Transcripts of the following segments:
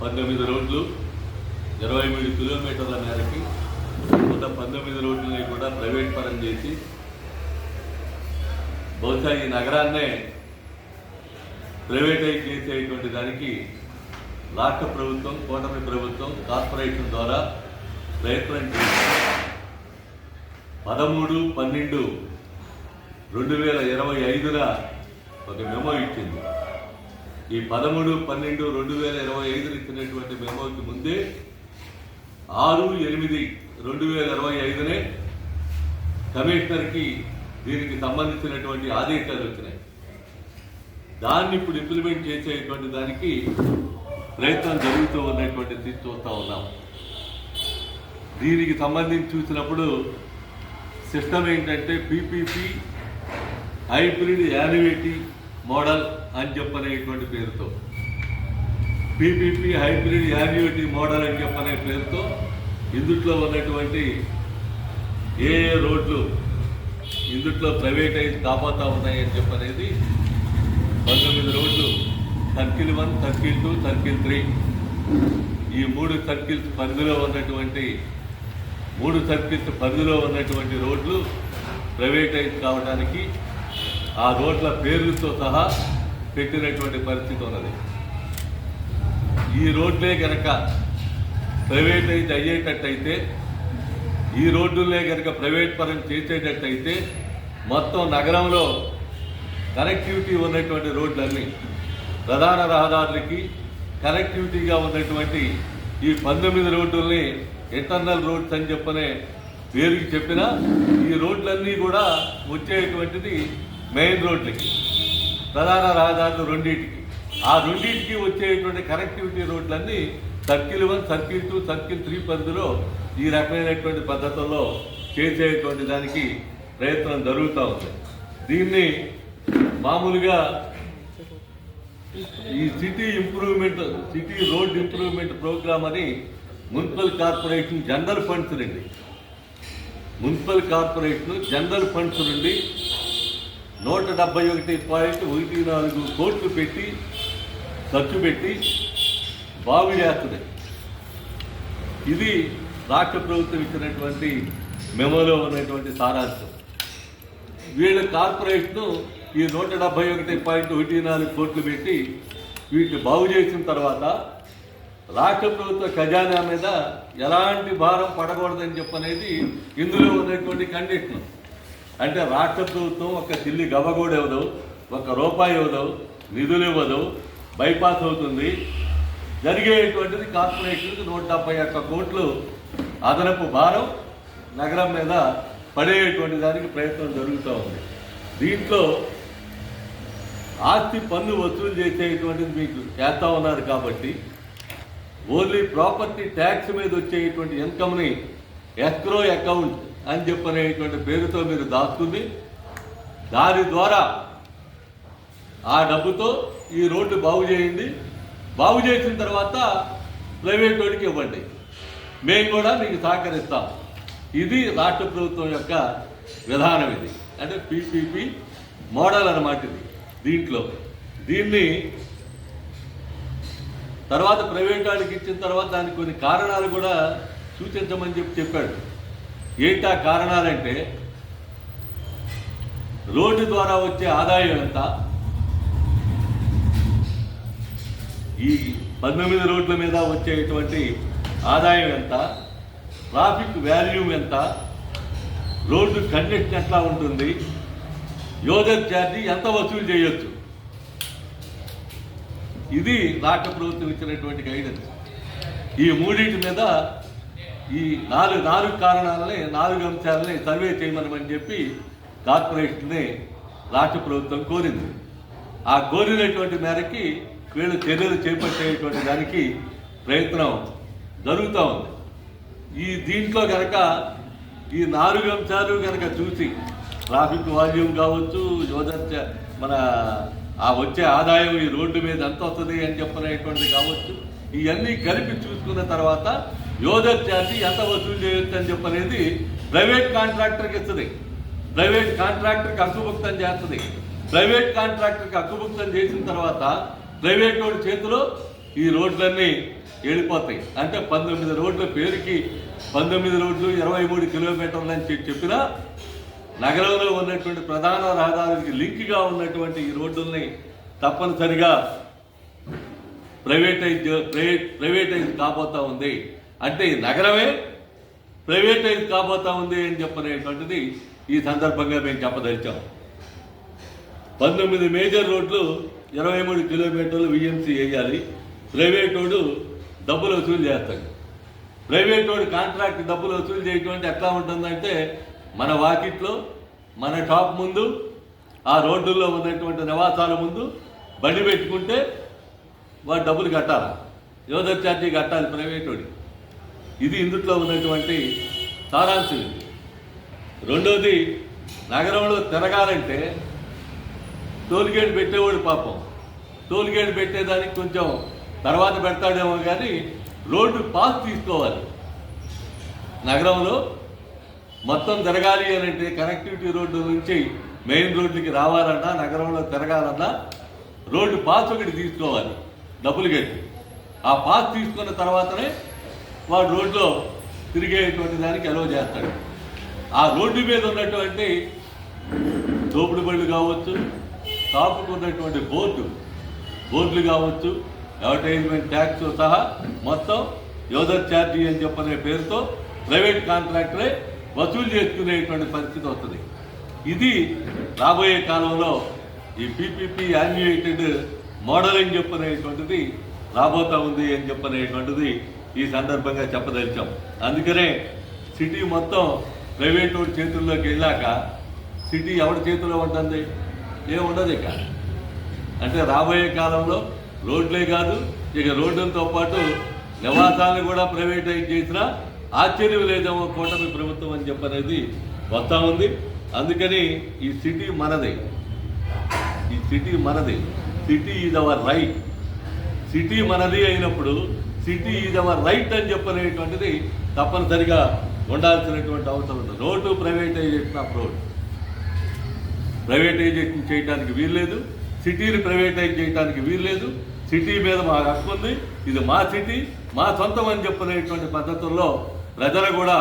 పంతొమ్మిది రోడ్లు ఇరవై మూడు కిలోమీటర్ల మేరకి మొత్తం పంతొమ్మిది రోడ్లని కూడా ప్రైవేట్ పరం చేసి బహుశా ఈ నగరాన్నే ప్రైవేటైజ్ చేసేటువంటి దానికి రాష్ట్ర ప్రభుత్వం కూటమి ప్రభుత్వం కార్పొరేషన్ ద్వారా ప్రయత్నం చేసింది. పదమూడు పన్నెండు రెండు వేల ఇరవై ఐదున ఒక మెమో ఇచ్చింది. ఈ పదమూడు పన్నెండు రెండు వేల ఇరవై ఐదు ఇచ్చినటువంటి మెమోకి ముందే ఆరు ఎనిమిది రెండు వేల ఇరవై ఐదునే కమిషనర్కి దీనికి సంబంధించినటువంటి ఆదేశాలు వచ్చినాయి. దాన్ని ఇప్పుడు ఇంప్లిమెంట్ చేసేటువంటి దానికి ప్రయత్నం జరుగుతూ ఉన్నటువంటి స్థితి చూస్తూ ఉన్నాం. దీనికి సంబంధించి చూసినప్పుడు సిస్టమ్ ఏంటంటే పీపీపీ హైబ్రిడ్ యానివేటీ మోడల్ అని చెప్పనేటువంటి పేరుతో. పీపీపీ హైబ్రిడ్ యాన్యుటీ మోడల్ అని చెప్పనే పేరుతో ఇందుట్లో ఉన్నటువంటి ఏ ఏ రోడ్లు ఇందుట్లో ప్రైవేటైజ్ కాబోతా ఉన్నాయని చెప్పనేది పంతొమ్మిది రోడ్లు circle one circle two circle three. ఈ మూడు సర్కిల్స్ పరిధిలో ఉన్నటువంటి మూడు సర్కిల్స్ పరిధిలో ఉన్నటువంటి రోడ్లు ప్రైవేటైజ్ కావడానికి ఆ రోడ్ల పేర్లతో సహా పెట్టినటువంటి పరిస్థితి ఉన్నది. ఈ రోడ్లే కనుక ప్రైవేటైజ్ అయ్యేటట్టయితే ఈ రోడ్డులే కనుక ప్రైవేట్ పరం చేసేటట్టయితే మొత్తం నగరంలో కనెక్టివిటీ ఉన్నటువంటి రోడ్లన్నీ ప్రధాన రహదారులకి కనెక్టివిటీగా ఉన్నటువంటి ఈ పంతొమ్మిది రోడ్డుల్ని ఇంటర్నల్ రోడ్స్ అని చెప్పనే పేరుకి చెప్పిన ఈ రోడ్లన్నీ కూడా వచ్చేటువంటిది మెయిన్ రోడ్లకి ప్రధాన రహదారులు రెండింటికి. ఆ రెండింటికి వచ్చేటువంటి కనెక్టివిటీ రోడ్లన్నీ circle one circle two circle three పరిధిలో ఈ రకమైనటువంటి పద్ధతుల్లో చేసేటువంటి దానికి ప్రయత్నం జరుగుతూ ఉంది. దీన్ని మామూలుగా ఈ city improvement city road improvement programme అని మున్సిపల్ కార్పొరేషన్ జనరల్ ఫండ్స్ నుండి మున్సిపల్ కార్పొరేషన్ జనరల్ ఫండ్స్ నుండి నూట డెబ్బై ఒకటి పాయింట్ ఒకటి నాలుగు కోట్లు పెట్టి ఖర్చు పెట్టి బాగు చేస్తుంది ఇది రాష్ట్ర ప్రభుత్వం ఇచ్చినటువంటి మెమోలో ఉన్నటువంటి సారాంశం. వీళ్ళ కార్పొరేషన్ ఈ నూట డెబ్బై ఒకటి పాయింట్ ఒకటి నాలుగు కోట్లు పెట్టి వీటిని బాగు చేసిన తర్వాత రాష్ట్ర ప్రభుత్వ ఖజానా మీద ఎలాంటి భారం పడకూడదని చెప్పనేది ఇందులో ఉన్నటువంటి కండిషన్ అంటే రాష్ట్ర ప్రభుత్వం ఒక చిల్లి గవ్వగూడ ఇవ్వదు ఒక రూపాయి ఇవ్వదు నిధులు ఇవ్వదు బైపాస్ అవుతుంది. జరిగేటువంటిది కార్పొరేషన్కి నూట డెబ్బై ఒక్క కోట్లు అదనపు భారం నగరం మీద పడేటువంటి దానికి ప్రయత్నం జరుగుతూ ఉంది. దీంట్లో ఆస్తి పన్ను వసూలు చేసేటువంటిది మీకు చేస్తా ఉన్నారు కాబట్టి ఓన్లీ ప్రాపర్టీ ట్యాక్స్ మీద వచ్చేటువంటి ఇన్కమ్ని ఎస్క్రో అకౌంట్ అని చెప్పనేటువంటి పేరుతో మీరు దాచుకుని దాని ద్వారా ఆ డబ్బుతో ఈ రోడ్డు బాగు చేయండి. బాగు చేసిన తర్వాత ప్రైవేట్ వాడికి ఇవ్వండి. మేము కూడా మీకు సహకరిస్తాం. ఇది రాష్ట్ర ప్రభుత్వం యొక్క విధానం ఇది. అంటే పీపీపీ మోడల్ అన్నమాట ఇది దీంట్లో. దీన్ని తర్వాత ప్రైవేట్ వాళ్ళకి ఇచ్చిన తర్వాత దానికి కొన్ని కారణాలు కూడా సూచించమని చెప్పి చెప్పాడు. ఏంటా కారణాలంటే రోడ్డు ద్వారా వచ్చే ఆదాయం ఎంత ఈ పంతొమ్మిది రోడ్ల మీద వచ్చేటువంటి ఆదాయం ఎంత ట్రాఫిక్ వాల్యూమ్ ఎంత రోడ్డు కండిషన్ ఎట్లా ఉంటుంది యోజర్ ఛార్జీ ఎంత వసూలు చేయొచ్చు? ఇది రాష్ట్ర ప్రభుత్వం ఇచ్చినటువంటి గైడెన్స్ ఈ మూడింటి మీద ఈ నాలుగు నాలుగు కారణాలని నాలుగు అంశాలని సర్వే చేయమని చెప్పి కార్పొరేషన్ని రాష్ట్ర ప్రభుత్వం కోరింది. ఆ కోరినటువంటి మేరకి వీళ్ళు చర్యలు చేపట్టేటువంటి దానికి ప్రయత్నం జరుగుతూ ఉంది. ఈ దీంట్లో కనుక ఈ నాలుగు అంశాలు కనుక చూసి ట్రాఫిక్ వాల్యూమ్ కావచ్చు యోజన మన ఆ వచ్చే ఆదాయం ఈ రోడ్డు మీద ఎంత వస్తుంది అని చెప్పనేటువంటిది కావచ్చు ఇవన్నీ కలిపి చూసుకున్న తర్వాత యోధర్ ఛార్జీ ఎంత వసూలు చేయొచ్చు అని చెప్పనేది ప్రైవేట్ కాంట్రాక్టర్కి ఇస్తుంది. ప్రైవేట్ కాంట్రాక్టర్కి అక్కుభుక్తం చేస్తుంది. ప్రైవేట్ కాంట్రాక్టర్కి అక్కుభుక్తం చేసిన తర్వాత ప్రైవేట్ వాడి చేతిలో ఈ రోడ్లన్నీ వెళ్ళిపోతాయి అంటే పంతొమ్మిది రోడ్ల పేరుకి పంతొమ్మిది రోడ్లు ఇరవై మూడు కిలోమీటర్లు అని చెప్పి చెప్పినా నగరంలో ఉన్నటువంటి ప్రధాన రహదారికి లింక్గా ఉన్నటువంటి ఈ రోడ్డుల్ని తప్పనిసరిగా ప్రైవేటైజ్ ప్రైవేట్ ప్రైవేటైజ్ కాబోతా ఉంది. అంటే ఈ నగరమే ప్రైవేటైజ్ కాబోతా ఉంది అని చెప్పనేటువంటిది ఈ సందర్భంగా మేము చెప్పదలిచాం. పంతొమ్మిది మేజర్ రోడ్లు ఇరవై మూడు కిలోమీటర్లు విఎంసీ వేయాలి. ప్రైవేట్ వాడు డబ్బులు వసూలు చేస్తాడు ప్రైవేట్ వాడు కాంట్రాక్ట్ డబ్బులు వసూలు చేయటువంటి ఎట్లా ఉంటుందంటే మన వాకిట్లో మన షాప్ ముందు ఆ రోడ్డుల్లో ఉన్నటువంటి నివాసాల ముందు బండి పెట్టుకుంటే వాడు డబ్బులు కట్టాలి? యోధర్ ఛార్జీ కట్టాలి ప్రైవేట్ వాడికి ఇది ఇందుట్లో ఉన్నటువంటి సారాంశం ఇది. రెండోది నగరంలో తిరగాలంటే టోల్గేట్ పెట్టేవాడు పాపం. టోల్గేట్ పెట్టేదానికి కొంచెం తర్వాత పెడతాడేమో కానీ రోడ్డు పాస్ తీసుకోవాలి. నగరంలో మొత్తం తిరగాలి అని అంటే కనెక్టివిటీ రోడ్డు నుంచి మెయిన్ రోడ్డుకి రావాలన్నా నగరంలో తిరగాలన్నా రోడ్డు పాస్ ఒకటి తీసుకోవాలి డబ్బులు కట్టి ఆ పాస్ తీసుకున్న తర్వాతనే వాడు రోడ్లో తిరిగేటువంటి దానికి అలవ చేస్తాడు. ఆ రోడ్డు మీద ఉన్నటువంటి దోపుడు బళ్ళు కావచ్చు తాపుకున్నటువంటి బోర్డు బోర్డులు కావచ్చు అడ్వర్టైజ్మెంట్ ట్యాక్స్ సహా మొత్తం యోధర్ ఛార్జీ అని చెప్పనే పేరుతో ప్రైవేట్ కాంట్రాక్టరే వసూలు చేసుకునేటువంటి పరిస్థితి వస్తుంది. ఇది రాబోయే కాలంలో ఈ పీపీపీ యాన్యుయేటెడ్ మోడల్ అని చెప్పనేటువంటిది రాబోతా ఉంది అని చెప్పనేటువంటిది ఈ సందర్భంగా చెప్పదలిచాం. అందుకనే సిటీ మొత్తం ప్రైవేట్ వాడి చేతుల్లోకి వెళ్ళాక సిటీ ఎవరి చేతిలో ఉంటుంది? ఏముండదు ఇక. అంటే రాబోయే కాలంలో రోడ్లే కాదు ఇక రోడ్లతో పాటు నివాసాలను కూడా ప్రైవేటైజ్ చేసినా ఆశ్చర్యం లేదేమో కూటమి ప్రభుత్వం అని చెప్పనేది వస్తూ ఉంది. అందుకని ఈ సిటీ మనదే. ఈ సిటీ మనది. City is our right. City మనది అయినప్పుడు సిటీ ఈజ్ అవర్ రైట్ అని చెప్పనేటువంటిది తప్పనిసరిగా ఉండాల్సినటువంటి అవసరం ఉంది. Road privatisation of road privatisation చేయడానికి వీల్లేదు. సిటీని ప్రైవేటైజ్ చేయడానికి వీల్లేదు. సిటీ మీద మా హక్కు ఉంది. ఇది మా సిటీ మా సొంతం అని చెప్పనేటువంటి పద్ధతుల్లో ప్రజలు కూడా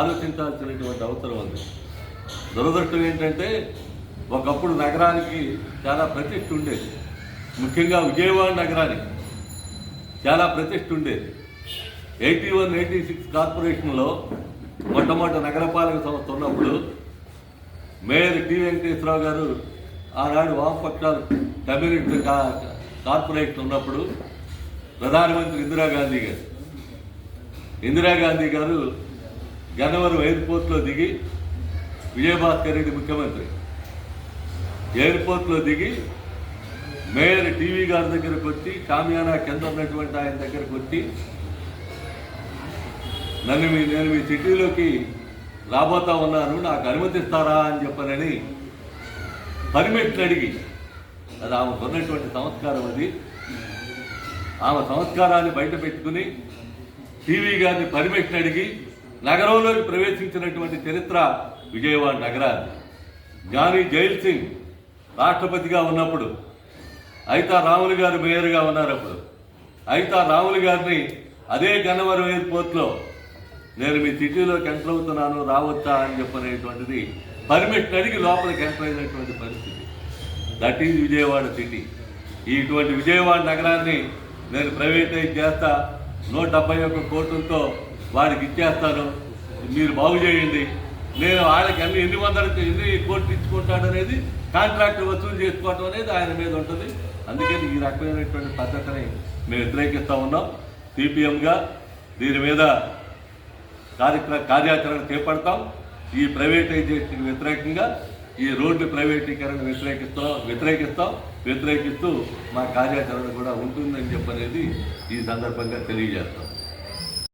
ఆలోచించాల్సినటువంటి అవసరం ఉంది. దురదృష్టం ఏంటంటే ఒకప్పుడు నగరానికి చాలా ప్రతిష్ఠ ఉండేది. ముఖ్యంగా విజయవాడ నగరానికి. చాలా ప్రతిష్ట ఉండేది. ఎయిటీ వన్ ఎయిటీ సిక్స్ కార్పొరేషన్లో మొట్టమొదటి నగరపాలక సంస్థ ఉన్నప్పుడు మేయర్ టి వెంకటేశ్వరరావు గారు ఆనాడు వామపక్షాలు కమ్యూనిస్ట్ కా- కార్పొరేషన్ ఉన్నప్పుడు ప్రధానమంత్రి ఇందిరాగాంధీ గారు. ఇందిరాగాంధీ గారు గన్నవరం ఎయిర్పోర్ట్లో దిగి విజయభాస్కర్ రెడ్డి ముఖ్యమంత్రి. ఎయిర్పోర్ట్లో దిగి మేయర్ టీవీ గారి దగ్గరకు వచ్చి కామ్యానా కింద ఉన్నటువంటి ఆయన దగ్గరకు వచ్చి నన్ను మీ నేను మీ సిటీలోకి రాబోతా ఉన్నాను నాకు అనుమతిస్తారా అని చెప్పనని పర్మిట్లు అడిగి అది ఆమెకు ఉన్నటువంటి సంస్కారం అది. ఆమె సంస్కారాన్ని బయట పెట్టుకుని టీవీ గారిని పర్మిషన్ అడిగి నగరంలోకి ప్రవేశించినటువంటి చరిత్ర విజయవాడ నగరాన్ని. జ్ఞాని జైల్ సింగ్ రాష్ట్రపతిగా ఉన్నప్పుడు అయితా రాములు గారు మేయర్గా ఉన్నారు అప్పుడు. అయితా రాములు గారిని అదే గన్నవరం ఎయిర్పోర్ట్లో నేను మీ సిటీలోకి ఎంటర్ అవుతున్నాను రావచ్చా అని చెప్పనేటువంటిది పర్మిట్ అడిగి లోపలికి ఎంటర్ అయినటువంటి పరిస్థితి. That is Vijayawada city. ఇటువంటి విజయవాడ నగరాన్ని నేను ప్రైవేటైజ్ చేస్తా నూట డెబ్బై ఒక్క కోట్లతో వాడికి ఇచ్చేస్తాను. మీరు బాగు చేయండి. నేను వాళ్ళకి అన్ని ఎన్ని వందలకి ఎన్ని కోట్లు ఇచ్చుకుంటాడనేది కాంట్రాక్ట్ వసూలు చేసుకోవటం అనేది ఆయన మీద ఉంటుంది. అందుకని ఈ రకమైనటువంటి పద్ధతిని మేము వ్యతిరేకిస్తూ ఉన్నాం. సిపిఎంగా దీని మీద కార్యక్రమ కార్యాచరణ చేపడతాం. ఈ ప్రైవేటైజేషన్కి వ్యతిరేకంగా ఈ రోడ్డు ప్రైవేటీకరణ వ్యతిరేకిస్తాం వ్యతిరేకిస్తాం. వ్యతిరేకిస్తూ మా కార్యాచరణ కూడా ఉంటుందని చెప్పనేది ఈ సందర్భంగా తెలియజేస్తాం.